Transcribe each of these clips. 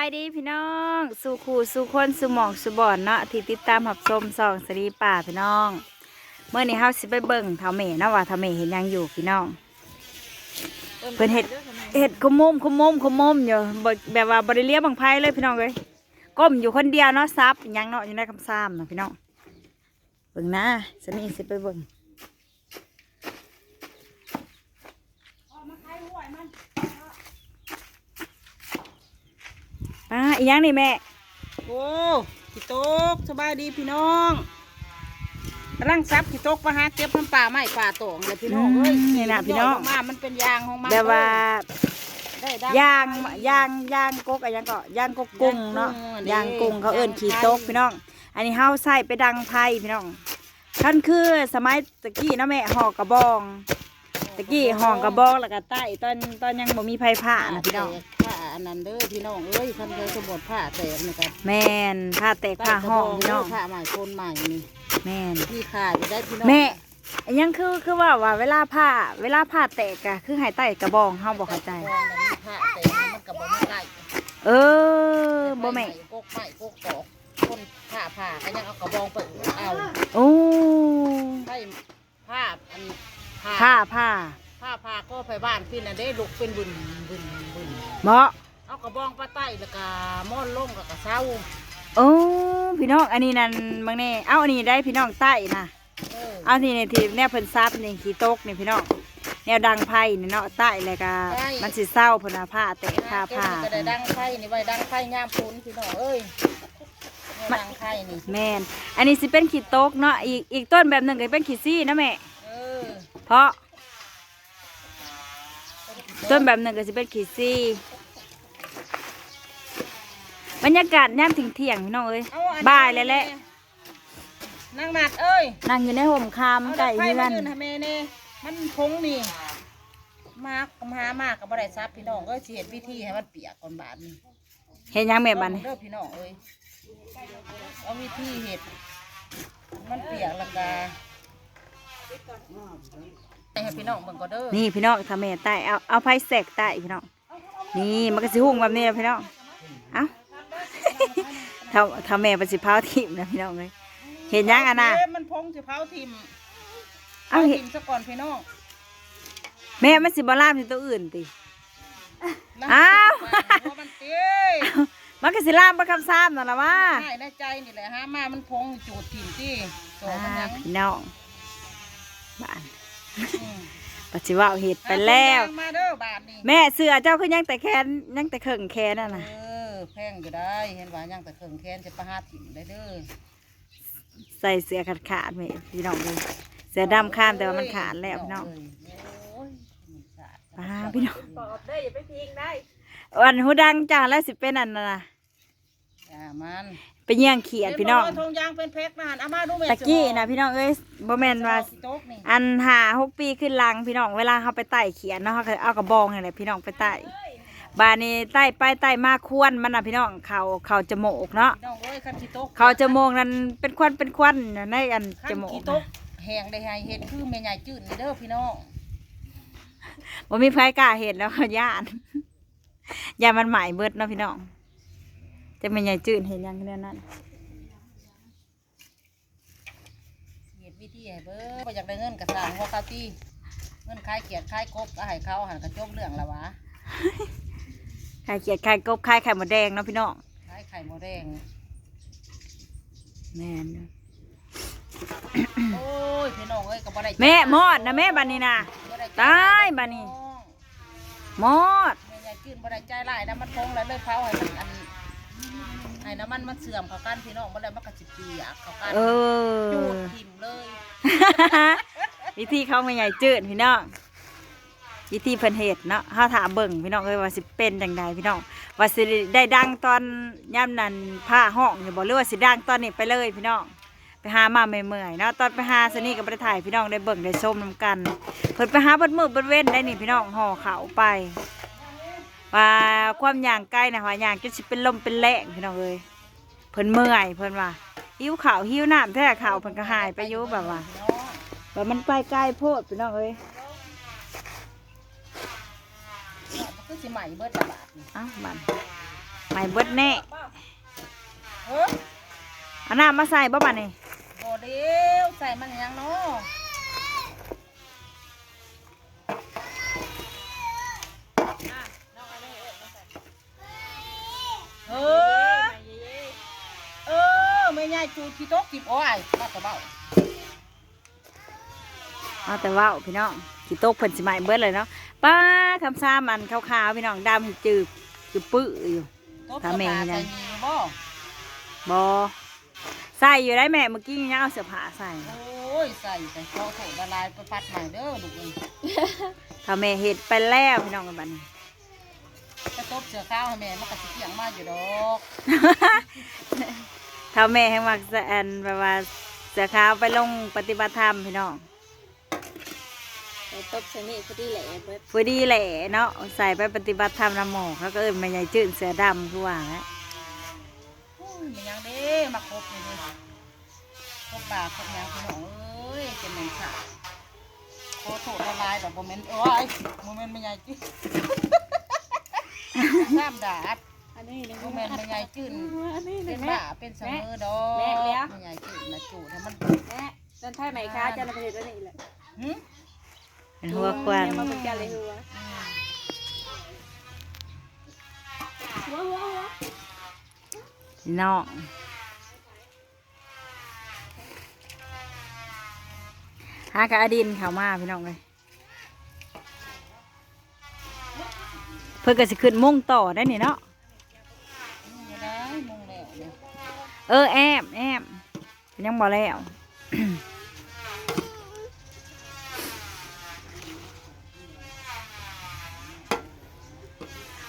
ไปดีพี่น้องสู่ขู่สู่คนสู่หมองสู่บ่อนเนาะที่ติดตามหับชมสองสรีป่าพี่น้องเมื่อนี้เฮาสิไปเบิ่งเท่าเมเนาะว่าเท่าเมเห็นยังอยู่พี่น้อง เพิ่นเฮ็ดเฮ็ดขมุมขมุมขมุมอยู่แบบว่าบ่ได้เลียบังไพเลยพี่น้องเอ้ยก้มอยู่คนเดียวเนาะซับยังเนาะอยู่ในคำซ้ำนะพี่น้องเบิ่งนะสนีสิไปเบิ่ง ป้าอีหยังนี่แม่ โอ้ขี้ตกสบายดีพี่น้องกำลังซับขี้ตกมาหาเก็บน้ำป่าไม้ป่าตองเลยพี่น้องเอ้ยนี่นะพี่น้อง ยดกมามันเป็นยางของมันแบบว่าได้ดัย่างย่างย่างกกอะไรยังก็ย่างกกกุ้งเนาะย่างกุ้งเขาเอิ้นขี่ตกพี่น้อง อันนี้เฮาใส่ไปดังไพ่พี่น้องท่านคือสมัยตะกี้เนาะแม่ห่อกระบอง ตะกี้ห่อกระบองแล้วก็ใต้ตอนตอนยังบ่มีไฟผ้านะพี่น้องผ้าอันนั้นเด้อพี่น้องเอ้ยคันเคยสมบทผ้าแตกนะครับแม่นผ้าแตกผ้าห้องพี่น้องผ้าใหม่โคนใหม่นี่แม่นพี่ขาดอยู่ได้พี่น้องแม่อันยังคือคือว่าว่าเวลาผ้าเวลาผ้าแตกอะคือให้ใต้กระบองเฮาบ่เข้าใจกองนั้นมีผ้าแตกมันกับบ่มาใกล้เออบ่แม่กกไม้กกตอกคนผ้าผ้าก็ยังเอากระบองไปเอาโอ้ ให้ผ้าอัน ผ้าผ้าผ้าผ้าก็ไปบ้านพี่น่ะได้ลุกเป็นบุญบุญบุญเหมาะเอากระบองปลาไต้แล้วก็ม่อนลงแล้วก็เศร้าโอ้พี่น้องอันนี้นั่นบางแน่เอาอันนี้ได้พี่น้องใต้นะเออเอานี่ในที่แนวเพิ่นซับนี่ขี้ตกนี่พี่น้องแนวดังไพ่นี่เนาะใต้เลยก็มันสิเศร้าเพนว่าผ้าแตกผ้าผ้าเก็บนี่ก็ได้ดังไข่นี่ไว้ดังไข่ย่ามพุนพี่น้องเอ้ยเนี่ยดังไข่นี่แม่นอันนี้สิเป็นขี้ตกเนาะอีกอีกต้นแบบหนึงก็เป็นขี้ซี่นะแม่เออเพราะ ต้นแบบหนึงก็สิเป็นขี้ซี่บรรยากาศย่ำถึงเที่ยงๆพี่น้องเอ้ยเอาอันนี้บ่ายแล้วแหละนางหนัดเอ้ยนั่งอยู่ในห่มคามเอาไก่ไข่เฮือมานยืนให้แม่นี่มันพงนี่มากกับหามากกับบ่ได้ซับพี่น้องเอ้ยสิเห็นวิธีให้มันเปียกก่อนบาดนี้เห็นยังแม่บัดนเด้อพี่น้องเอ้ยเอาวิธีเห็ดมันเปียกแล้วก็ ให้พี่น้องเบิ่งก็เด้อนี่พี่น้องทำแม่ใต้เอาเอาไผ่แสกใต้พี่น้องนี่มันก็สิหุ่งแบบนี้แหละพี่น้องเอ้า ทำทำแม่เป็นสิเผาทิมนะพี่น้องเลยเห็นยังอะนะเอ๊มันพงสิเผาทิมเอาเผาเห็นทิมซะก่อนพี่น้องแม่มันสิบลามที่ตัวอื่นติ นะอ้าว หัวมันเต้ยมันก็สิลามประคำซ้ำนั่นละว่า ง่ายในใจนี่แหละฮะมามันพงจูดทิมที่โตมันอ่ายังพี่น้องบ้านอืม ปัจจุบันเห็ดไปแล้วเอาถุงยางมาเด้อบาทนี่แม่เสือเจ้าคือยังแต่แคนยังแต่เข่งแคนน่ะนะเออแพงอยู่ได้ เห็นว่ายังแต่เครื่องแค้นจะประหาถิ่มได้เด้อใส่เสือขาดขาดๆแม่พี่น้องเลยเสือดำข้ามแต่ว่ามันขาดแล้วพี่น้องโอ้ยมันขาดป้าพี่น้องปอบได้อย่าไปทิ้งได้ วันหูดังจ้าแล้วสิเป็นอันน่ะนะ อย่ามัน ไปเยี่ยงเขียดพี่น้องเห็บ่ว่าธงยางเป็นเพกนะหันเอามาดูแม่ตะกี้นะพี่น้องเอ้ยบ่แม่นว่าโต๊ะนี่อันหาหกปีขึ้นหลังพี่น้องเวลาเขาไปไต่เขียนเนาะเขาก็เอากระบองนี่แหละพี่น้องไปไต่บานนี้ไต่ไปไต่มาควนมันนะพี่น้องเขาเขาจมูกเนาะพี่น้องเอ้ยคันขี้โต๊ะเขาจมูกนั้นเป็นควันเป็นควันน่ะในอันคัจนมูกขี้น่ะโต๊ะแหงได้ให้เห็ดคือแม่ใหญ่จืดนี่เด้อพี่น้องบ่มีไฟกล้าเห็นแล้วเขาย่านย่านมันหมายเบิดเนาะพี่น้อง จะเป็นใหญ่จืดเห็นยังเนี่ยนั่นเห็ดวิธีให้เบิ่งบ่อยากได้เงินกระสร้างหัวกะตีเงินคายเกียรติคายกบก็ให้เขาหันกระจบเรื่องละวะไข่เขียดไข่กบไข่ไข่หมดแดงเนาะพี่น้องคายไข่หมูแดงแม่นโอ้ยพี่น้องเอ้ยก็บ่ได้แม่มอดนะแม่บัดนี้นะบ่ได้ตายบัดนี้มอดแม่ใหญ่จืดบ่ได้ใจร้ายนะมันพงแล้วเลยเผาให้มันอัน ให้น้ำมันมันเสื่อมเข้ากันพี่น้องบ่ได้มันก็สิเปียกเข้ากันเอจูอดทิ่มเลยวิธีเขาไม่ใหญ่จืดพี่น้องวิธีเพิ่นเฮ็ดเนาะเฮาถามเบิ่งพี่น้องเอ้ยว่าสิเป็นจังไดพี่น้องว่าสิได้ดังตอนย่ำนั้นผ้าห้องอยู่บ่หรือว่าสิดังตอนนี้ไปเลยพี่น้องไปหามาเมื่อยๆเนาะตอนไปหาสนี่ก็บ่ได้ถ่ายพี่น้องได้เบิ่งได้ชมนํกันเพิ่นไปหาเบิดมื้อเบิดเว้นได้นี่พี่น้องห่อเขาวไป ว่าความย่างไกลนะว่าย่างจนสิเป็นลมเป็นแรงพี่น้องเอ้ยเพิ่นเมื่อยเพิ่นว่าหิวข้าวหิวน้ำแท้ข้าวเพิ่นก็หายไปอยู่แบบว่าพี่น้องว่ามันไปไกลโพดพี่น้องเอ้ยมันคือสิใหม่เบิดละบาทนี่เอ้าบันใหม่เบิดแน่เออเอาน้ำมาใส่บ่บัดนี่โอ้เดียวใส่มันยังเนาะ เออ เออไม่ง่ายจูดที่โต๊ะกิบโอ้ยมากระเบ้าเอาแต่ว่าวพี่น้องกี่โต๊ะเพิ่นสิใหม่เบิดเลยเนาะป้าคำซ้ามันขาวๆพี่น้องดำจืดจืดปื้ออยู่โต๊ะถ้าแม่เสื้อผ้นี่นะใส่ดีบ่บอใส่อยู่ได้แม่เมื่อกี้ยังเอาเสื้อผ้าใส่โอ้ยใส่แต่โต๊ะโถละลายไปปัดใหม่เด้อลูกเอ้ยถ้าแม่เห็ดไปแล้วพี่น้องกันบัดนี้ ไปตบเสือข้าวให้แม่มันก็สิเกี่ยงมาอยู่ดอกถ้าแม่ให้มักสะแอนแบบว่าเสื้อขาวไปลงปฏิบัติธรรมพี่น้องไปตบชนิดพอดีแหละเบิดพอดีแหละเนาะใส่ไปปฏิบัติธรรมน้ำหมอกเขาก็เอิ้นแม่ใหญ่จืดเสือดำคือว่าแหละโอ้ยมันยังเด้มาครบเลยเด้ครบปากครบหยังพี่น้องเอ้ยเป็นแมงสาบโต๊ะโถละลายแบบโมเมนต์โอ้ยโมเมนต์ไม่ใหญ่จิน้ำดาดอันนี้นะโมเมนต์ไม่ใหญ่จืดอันนี้เป็นะนแม่ บ้าเป็นเสมอดอกแม่เลี้ยไม่ใหญ่จืดนะจูดให้มันแม่ตอนท้ายไหมคะจะมาประเทศนี้แหละหึเป็นหัวควันมาเป็นกันเลยหัวอืมหัวหัวหัวพี่น้องหากะอดินเขามาพี่น้องเลย พื่อก็สิขึ้นมุ่งต่อได้นี่เนาะนี่นะมุงแล้วเนี่ยเออแอมแอมยังบ่แล้ว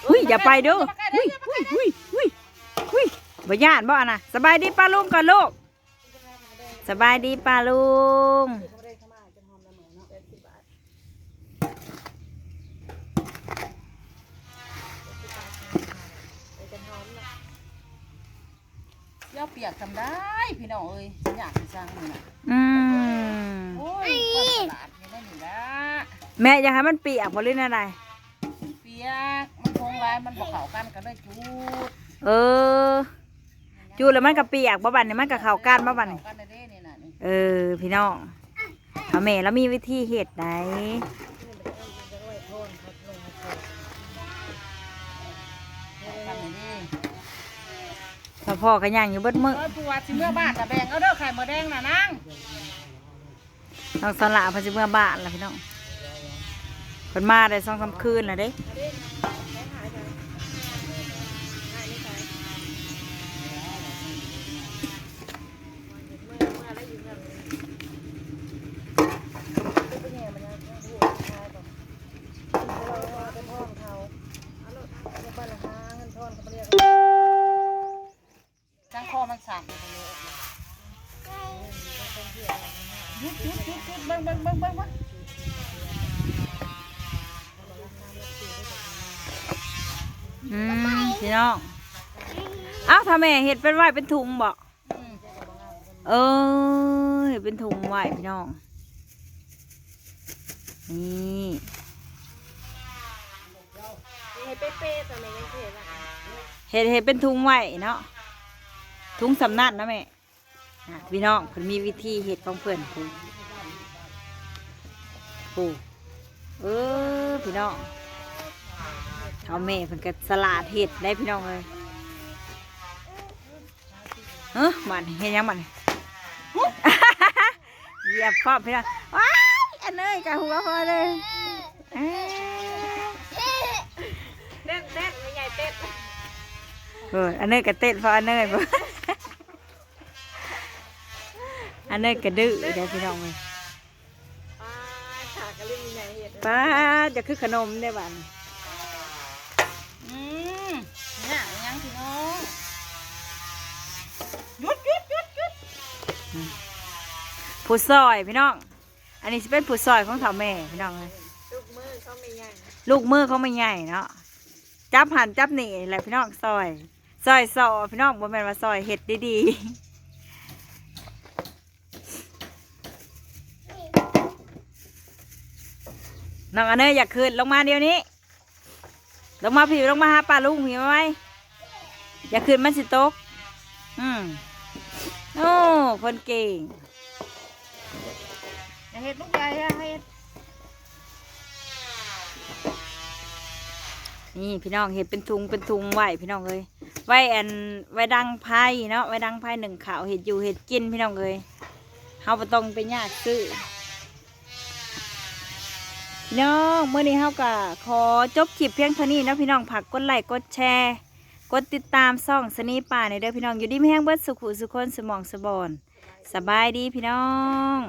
อุ้ยอย่าไปเด้ออุ้ยอุ้ยอุ้ยอุ้ยอุ้ยบ่ย่านบ่อะนะสบายดีป้าลุงก่อนลูกสบายดีป้าลุง ย่าเปียกทำได้พี่น้องเอ้ยฉันอยากไปสร้างนี่นะอืมโอ้ยความตลาดนี่ได้หนิละแม่อยากให้มันเปียกบ่เล่นอะไรเปียกมันคงลายมันบอกเขากันก็เลยจูดเออ จูดแล้วมันก็เปียกบ่บัดนี่มันก็เข้ากันบ่บัดนี่เข้ากันได้เด้นี่น่ะนี่ เออ พี่น้องเอาแม่แล้วมีวิธีเฮ็ดได พ่อพ่อก็ย่างอยู่เบิดมื้อเอ้ยผู้ว่าสิเมื่อบ้านน่ะแบ่งเอาเด้อไข่มดแดงน่ะนางน้องสละเพิ่นสิเมื่อบ้านล่ะพี่น้องเพิ่นมาได้2-3คืนแล้วเด้ มันสั่นอยู่ตรงนี้หยุดหยุดหยุดหยุดเบิ่งเบิ่งเบิ่งเบิ่งเบิ่งอืมพี่น้องเอ้าถ้าแม่เฮ็ดเป็นไหวเป็นถุงบอืมเออเฮ็ดเป็นถุงไหวพี่น้อง นี่ให้เป๊ะๆตอนนี้ยังเห็นอะเฮ็ดเฮ็ดเป็นถุงไหวเนาะ ถุงสำนักนะแม่อะพี่น้องเพิ่นมีวิธีเฮ็ดของเพิ่นพูพูเออพี่น้องเอาแม่เพิ่นก็สลัดเฮ็ดได้พี่น้องเลยเฮ้ยมันเฮ็ดหยังมันเหยียบพร้อมพี่น้องว้ายอันเนยกับหัวพอเลยเอ้ยเต้นเต้นไม่ใหญ่เต้นเอออันเนยก็เต้นเพราะอันเนย อันเนยก็ดื้อเดี๋ยวพี่น้องเลยป้าฉากกระลิ่งใหญ่เห็ดป้าจะคือขนมได้บ้านอืมเนี่ยยังพี่น้องหยุดหยุดหยุดหยุดผู้ซอยพี่น้อง อันนี้จะเป็นผู้ซอยของเฒ่าแม่พี่น้องเลยลูกมือเขาไม่ใหญ่ลูกมือเขาไม่ใหญ่เนาะจับหันจับหนีแหละพี่น้องซอย ซอยซอพี่น้องบ่แม่นว่าซอยเห็ดดีๆ น้องอันเนยอยากขึ้นลงมาเดี๋ยวนี้ ลงมาพี่ลงมาหาป้าลุงพี่ไหมอย่าขึ้นมันสิตก อืมโอ้คนเก่งอย่าเฮ็ดลูกใหญ่อย่าเฮ็ดนี่พี่น้องเห็ดเป็นทุงเป็นทุงไหวพี่น้องเลยไว้อันไว้ดังไพ่เนาะไว้ดังไพ่หนึ่งขาวเห็ดอยู่เห็ดกินพี่น้องเลยเฮาบ่ต้องไปยากซื้อ พี่น้องเมื่อนี้เฮากะขอจบคลิปเพียงเท่านี้นะพี่น้องผักกดไลค์กดแชร์กดติดตามซ่องสนีป่าในเด้อพี่น้องอยู่ดีไม่แห้งเบิดสุขุสุคนสมองสบอนสบายดีพี่น้อง